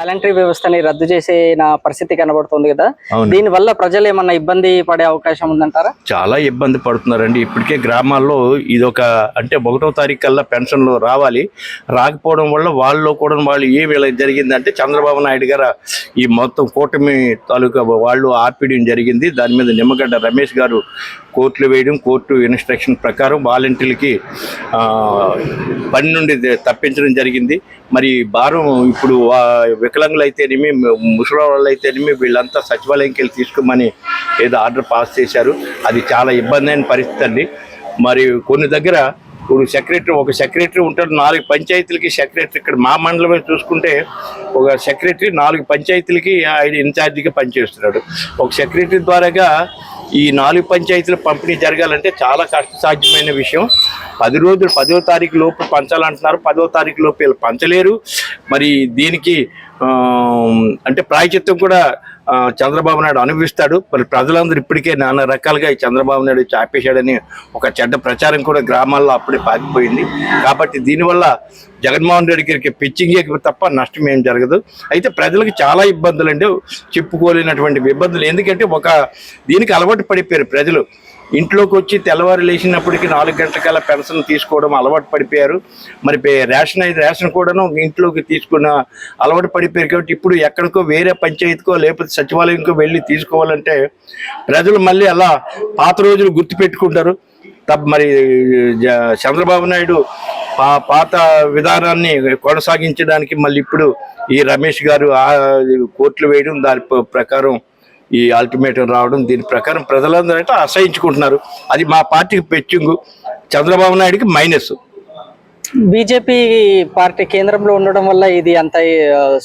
Voluntary వ్యవస్థని రద్దు చేసిన పరిస్థితి కనబడుతుంది కదా. దీని వల్ల ప్రజలు ఏమన్నా ఇబ్బంది పడే అవకాశం ఉందంటారా? చాలా ఇబ్బంది పడుతున్నారండి. ఇప్పటికే గ్రామాల్లో ఇదొక అంటే ఒకటో తారీఖు కల్లా పెన్షన్లు రావాలి. రాకపోవడం వల్ల వాళ్ళు కూడా వాళ్ళు ఏ వేళ జరిగిందంటే చంద్రబాబు నాయుడు గారు ఈ మొత్తం కూటమి తాలూకా వాళ్ళు ఆర్పిడియం జరిగింది. దాని మీద నిమ్మగడ్డ రమేష్ గారు కోర్టులు వేయడం కోర్టు ఇన్స్ట్రక్షన్ ప్రకారం వాలంటీర్లకి ఆ, పని నుండి తప్పించడం జరిగింది. మరి భారం ఇప్పుడు వికలాంగులు అయితేనేమి ముసలి వాళ్ళు అయితేనేమి వీళ్ళంతా సచివాలయంకి వెళ్ళి తీసుకోమని ఏదో ఆర్డర్ పాస్ చేశారు. అది చాలా ఇబ్బంది అయిన పరిస్థితి అండి. మరి కొన్ని దగ్గర ఇప్పుడు సెక్రటరీ ఒక సెక్రటరీ ఉంటాడు నాలుగు పంచాయతీలకి సెక్రటరీ. ఇక్కడ మా మండలమే చూసుకుంటే ఒక సెక్రటరీ నాలుగు పంచాయతీలకి ఆయన ఇన్ఛార్జిగా పనిచేస్తున్నాడు. ఒక సెక్రటరీ ద్వారాగా ఈ నాలుగు పంచాయతీల పంపిణీ జరగాలంటే చాలా కష్టసాధ్యమైన విషయం. పది రోజులు పదో తారీఖు లోపు పంచాలంటున్నారు. పదో తారీఖు లోపు వీళ్ళు పంచలేరు. మరి దీనికి అంటే ప్రాయచిత్వం కూడా చంద్రబాబు నాయుడు అనుభవిస్తాడు. మరి ప్రజలందరూ ఇప్పటికే నానా రకాలుగా ఈ చంద్రబాబు నాయుడు చాపేశాడని ఒక చెడ్డ ప్రచారం కూడా గ్రామాల్లో అప్పుడే పాకిపోయింది. కాబట్టి దీనివల్ల జగన్మోహన్ రెడ్డి గారికి పిచ్చింగే తప్ప నష్టం ఏం జరగదు. అయితే ప్రజలకు చాలా ఇబ్బందులు అండి చెప్పుకోలేనటువంటి ఇబ్బందులు. ఎందుకంటే ఒక దీనికి అలవాటు పడిపోయారు ప్రజలు. ఇంట్లోకి వచ్చి తెల్లవారు లేచినప్పటికీ నాలుగు గంటలకల్లా పెన్షన్ తీసుకోవడం అలవాటు పడిపోయారు. మరి రేషన్ అయితే రేషన్ కూడాను ఇంట్లోకి తీసుకున్న అలవాటు పడిపోయారు కాబట్టి ఇప్పుడు ఎక్కడికో వేరే పంచాయతీకో లేకపోతే సచివాలయంకో వెళ్ళి తీసుకోవాలంటే ప్రజలు మళ్ళీ అలా పాత రోజులు గుర్తు పెట్టుకుంటారు తప్ప మరి జ- చంద్రబాబు నాయుడు పాత విధానాన్ని కొనసాగించడానికి మళ్ళీ ఇప్పుడు ఈ రమేష్ గారు కోట్లు వేయడం దాని ప్రకారం ఈ అల్టిమేటం రావడం దీని ప్రకారం ప్రజలందరూ అంటే అసహించుకుంటున్నారు అది మా పార్టీకి పెచ్చింగు. చంద్రబాబు నాయుడుకి మైనస్ బీజేపీ పార్టీ కేంద్రంలో ఉండడం వల్ల ఇది అంత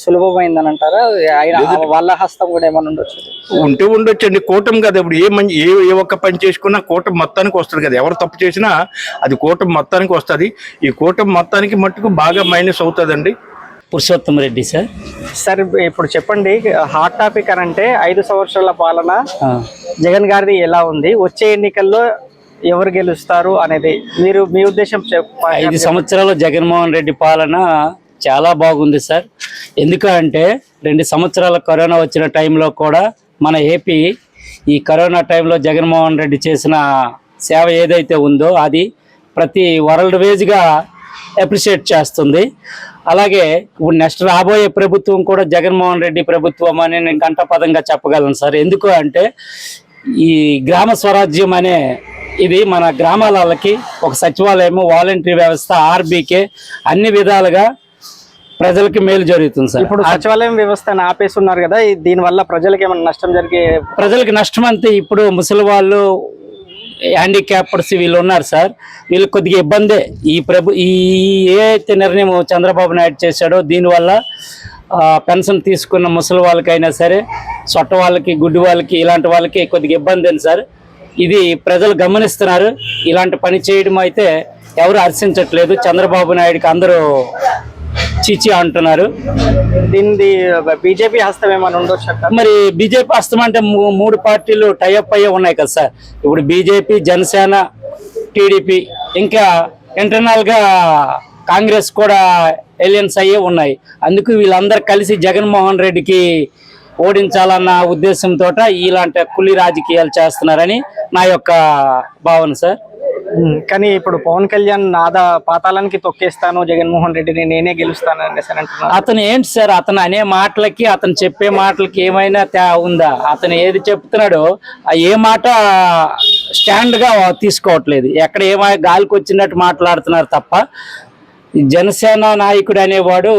సులభమైందని అంటారా? ఆయన వాళ్ళ హస్తం కూడా ఏమైనా ఉండొచ్చు? ఉంటే ఉండొచ్చండి. కూటమి కదా ఇప్పుడు. ఏ మంచి ఏ ఏ ఒక్క పని చేసుకున్నా కూటమి మొత్తానికి వస్తుంది కదా. ఎవరు తప్పు చేసినా అది కూటమి మొత్తానికి వస్తుంది. ఈ కూటమి మొత్తానికి మట్టుకు బాగా మైనస్ అవుతుందండి. పురుషోత్తమ రెడ్డి సార్. సార్ ఇప్పుడు చెప్పండి హాట్ టాపిక్ అని అంటే ఐదు సంవత్సరాల పాలన జగన్ గారిది ఎలా ఉంది? వచ్చే ఎన్నికల్లో ఎవరు గెలుస్తారు అనేది మీరు మీ ఉద్దేశం ఐదు సంవత్సరాలు జగన్మోహన్ రెడ్డి పాలన చాలా బాగుంది సార్. ఎందుకంటే రెండు సంవత్సరాల కరోనా వచ్చిన టైంలో కూడా మన ఏపీ ఈ కరోనా టైంలో జగన్మోహన్ రెడ్డి చేసిన సేవ ఏదైతే ఉందో అది ప్రతి వరల్డ్ వేజ్గా అప్రిషియేట్ చేస్తుంది. అలాగే ఇప్పుడు నెక్స్ట్ రాబోయే ప్రభుత్వం కూడా జగన్మోహన్ రెడ్డి ప్రభుత్వం అని నేను గంటపదంగా చెప్పగలను సార్. ఎందుకు అంటే ఈ గ్రామ స్వరాజ్యం అనే ఇది మన గ్రామాలకి ఒక సచివాలయము వాలంటరీ వ్యవస్థ ఆర్బీకే అన్ని విధాలుగా ప్రజలకి మేలు జరుగుతుంది సార్. ఇప్పుడు సచివాలయం వ్యవస్థను ఆపేస్తున్నారు కదా ఈ- దీని వల్ల ప్రజలకు ఏమైనా నష్టం జరిగే ప్రజలకి నష్టం అంతే ఇప్పుడు ముసలి వాళ్ళు హ్యాండిక్యాప్డ్స్ వీళ్ళు ఉన్నారు సార్. వీళ్ళు కొద్దిగా ఇబ్బందే. ఈ ప్రభు ఈ ఏదైతే నిర్ణయం చంద్రబాబు నాయుడు చేశాడో దీనివల్ల పెన్షన్ తీసుకున్న ముసలి వాళ్ళకైనా సరే సొట్ట వాళ్ళకి గుడ్డి వాళ్ళకి ఇలాంటి వాళ్ళకి కొద్దిగా ఇబ్బంది అండి సార్. ఇది ప్రజలు గమనిస్తున్నారు. ఇలాంటి పని చేయడం అయితే ఎవరు హర్షించట్లేదు. చంద్రబాబు నాయుడికి అందరూ చిచి అంటున్నారు. దీనిది బీజేపీ హస్తం ఏమైనా ఉండొచ్చు? మరి బీజేపీ హస్తం అంటే మూడు పార్టీలు టైఅప్ అయ్యే ఉన్నాయి కదా సార్. ఇప్పుడు బీజేపీ జనసేన టీడీపీ ఇంకా ఇంటర్నల్గా కాంగ్రెస్ కూడా ఎలియన్స్ అయ్యే ఉన్నాయి. అందుకు వీళ్ళందరూ కలిసి జగన్మోహన్ రెడ్డికి ఓడించాలన్న ఉద్దేశంతో ఇలాంటి కులి రాజకీయాలు చేస్తున్నారని నా యొక్క భావన సార్. కానీ ఇప్పుడు పవన్ కళ్యాణ్ నాద పాతాళానికి తొక్కేస్తాను జగన్మోహన్ రెడ్డిని నేనే గెలుస్తాను అనేసి అతను ఏంటి సార్ అతను అనే మాటలకి అతను చెప్పే మాటలకి ఏమైనా తే ఉందా? అతను ఏది చెప్తున్నాడో ఏ మాట స్టాండ్గా తీసుకోవట్లేదు. ఎక్కడ ఏమై గాలికి వచ్చినట్టు మాట్లాడుతున్నారు తప్ప జనసేన నాయకుడు అనేవాడు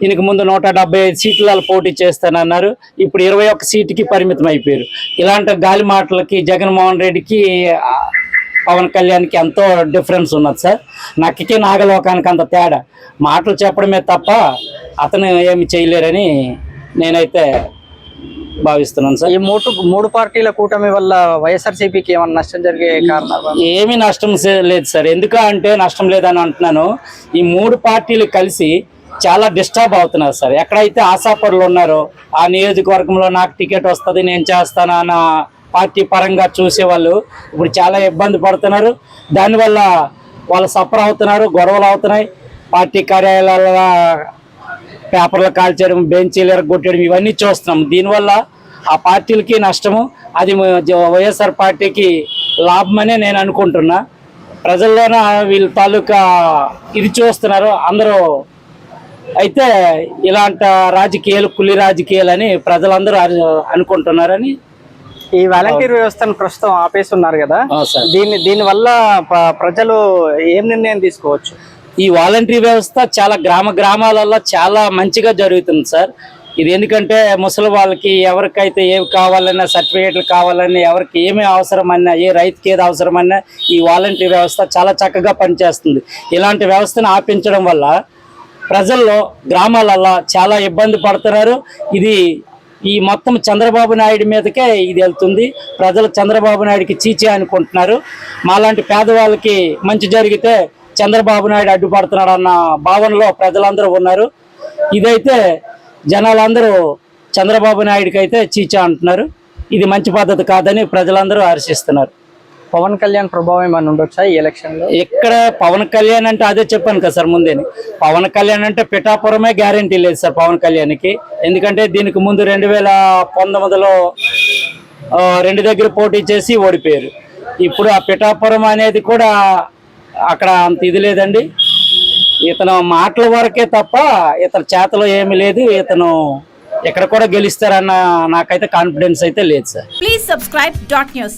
దీనికి ముందు నూట డెబ్బై ఐదు సీట్లలో పోటీ చేస్తానన్నారు. ఇప్పుడు ఇరవై ఒక్క సీటుకి పరిమితం అయిపోయారు. ఇలాంటి గాలి మాటలకి జగన్మోహన్ రెడ్డికి పవన్ కళ్యాణ్కి ఎంతో డిఫరెన్స్ ఉన్నది సార్. నక్కకి నాగలోకానికి అంత తేడా. మాటలు చెప్పడమే తప్ప అతను ఏమి చేయలేరని నేనైతే భావిస్తున్నాను సార్. ఈ మూడు మూడు పార్టీల కూటమి వల్ల వైఎస్ఆర్సీపీకి ఏమైనా నష్టం జరిగే కారణాలు ఏమీ నష్టం లేదు సార్. ఎందుకు అంటే నష్టం లేదని అంటున్నాను. ఈ మూడు పార్టీలు కలిసి చాలా డిస్టర్బ్ అవుతున్నారు సార్. ఎక్కడైతే ఆశాపరులు ఉన్నారో ఆ నియోజకవర్గంలో నాకు టికెట్ వస్తుంది నేను చేస్తాను అన్న పార్టీ పరంగా చూసేవాళ్ళు ఇప్పుడు చాలా ఇబ్బంది పడుతున్నారు. దానివల్ల వాళ్ళు సఫర్ అవుతున్నారు గొడవలు అవుతున్నాయి. పార్టీ కార్యాలయాల పేపర్లు కాల్చడం బెంచీలు ఎరగొట్టడం ఇవన్నీ చూస్తున్నాం. దీనివల్ల ఆ పార్టీలకి నష్టము అది వైఎస్ఆర్ పార్టీకి లాభమనే నేను అనుకుంటున్నా. ప్రజల్లోన వీళ్ళ తాలూకా ఇది చూస్తున్నారు. అందరూ అయితే ఇలాంటి రాజకీయాలు కులి రాజకీయాలు అని ప్రజలందరూ అనుకుంటున్నారని ఈ వాలంటీర్ వ్యవస్థను ప్రస్తుతం ఆపేసి ఉన్నారు కదా దీని దీని వల్ల ప్రజలు ఏం నిర్ణయం తీసుకోవచ్చు? ఈ వాలంటరీ వ్యవస్థ చాలా గ్రామ గ్రామాలలో చాలా మంచిగా జరుగుతుంది సార్. ఇది ఎందుకంటే ముసలి వాళ్ళకి ఎవరికైతే ఏవి కావాలన్నా సర్టిఫికేట్లు కావాలన్నా ఎవరికి ఏమి అవసరమన్నా ఏ రైతుకి ఏది అవసరమన్నా ఈ వాలంటరీ వ్యవస్థ చాలా చక్కగా పనిచేస్తుంది. ఇలాంటి వ్యవస్థను ఆపించడం వల్ల ప్రజల్లో గ్రామాలలో చాలా ఇబ్బంది పడుతున్నారు. ఇది ఈ మొత్తం చంద్రబాబు నాయుడు మీదకే ఇది వెళ్తుంది. ప్రజలు చంద్రబాబు నాయుడికి చీచే అనుకుంటున్నారు. మాలాంటి పేదవాళ్ళకి మంచి జరిగితే చంద్రబాబు నాయుడు అడ్డుపడుతున్నాడు అన్న భావనలో ప్రజలందరూ ఉన్నారు. ఇదైతే జనాలందరూ చంద్రబాబు నాయుడికి అయితే చీచా అంటున్నారు. ఇది మంచి పద్ధతి కాదని ప్రజలందరూ హర్షిస్తున్నారు. పవన్ కళ్యాణ్ ప్రభావం ఏమైనా ఉండొచ్చా ఈ ఎలక్షన్లో? ఇక్కడ పవన్ కళ్యాణ్ అంటే అదే చెప్పాను కదా సార్ ముందేని పవన్ కళ్యాణ్ అంటే పిఠాపురమే గ్యారంటీ లేదు సార్ పవన్ కళ్యాణ్కి. ఎందుకంటే దీనికి ముందు రెండు వేల పంతొమ్మిదిలో రెండు దగ్గర పోటీ చేసి ఓడిపోయారు. ఇప్పుడు ఆ పిఠాపురం అనేది కూడా అక్కడ అంత ఇది లేదండి. ఇతను మాటల వరకే తప్ప ఇతని చేతలో ఏమీ లేదు. ఇతను ఎక్కడ కూడా గెలుస్తారన్న నాకైతే కాన్ఫిడెన్స్ అయితే లేదు sir. Please subscribe dot news.